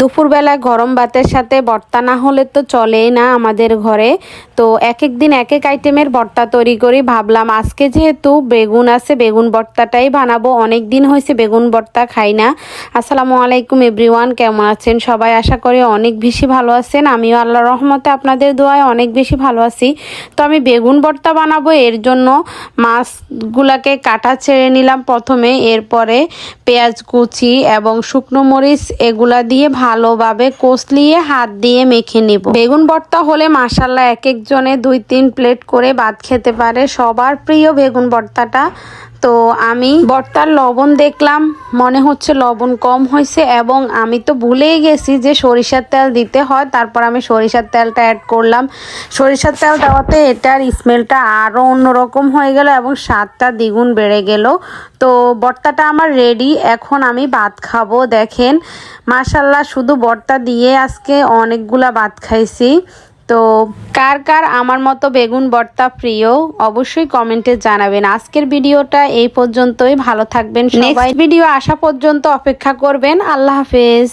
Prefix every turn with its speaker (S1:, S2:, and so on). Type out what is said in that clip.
S1: দুপুরবেলা গরম ভাতের সাথে ভর্তা না হলে তো চলেই না আমাদের ঘরে। তো এক এক দিন এক এক আইটেমের ভর্তা তৈরি করি। ভাবলাম আজকে যেহেতু বেগুন আছে, বেগুন ভর্তাটাই বানাবো। অনেক দিন হয়েছে বেগুন ভর্তা খাই না। আসসালামু আলাইকুম এভরিওয়ান, কেমন আছেন সবাই? আশা করি অনেক বেশি ভালো আছেন। আমিও আল্লাহ রহমতে আপনাদের দোয়ায় অনেক বেশি ভালো আছি। তো আমি বেগুন ভর্তা বানাবো। এর জন্য মাছগুলাকে কাটা ছেড়ে নিলাম প্রথমে। এরপরে পেঁয়াজ কুচি এবং শুকনো মরিচ এগুলা দিয়ে ভালোভাবে কষলিয়ে হাত দিয়ে মেখে নিব। বেগুন ভর্তা হলে মাসাল্লাহ এক একজনে দুই তিন প্লেট করে ভাত খেতে পারে। সবার প্রিয় বেগুন ভর্তাটা। তো আমি বর্তার লবণ দেখলাম, মনে হচ্ছে লবণ কম হয়েছে এবং আমি তো ভুলেই গেছি যে সরিষার তেল দিতে হয়। তারপর আমি সরিষার তেলটা অ্যাড করলাম। সরিষার তেল দেওয়াতে এটার স্মেলটা আরও অন্যরকম হয়ে গেল এবং স্বাদটা দ্বিগুণ বেড়ে গেল। তো বর্তাটা আমার রেডি এখন আমি ভাত খাব, দেখেন। মাশাল্লাহ শুধু বর্তা দিয়ে আজকে অনেকগুলা ভাত খাইছি। তো কার কার আমার মতো বেগুন বর্তা প্রিয়, অবশ্যই কমেন্টে জানাবেন। আজকের ভিডিওটা এই পর্যন্তই, ভালো থাকবেন নেক্সট ভিডিও আসা পর্যন্ত অপেক্ষা করবেন। আল্লাহ হাফেজ।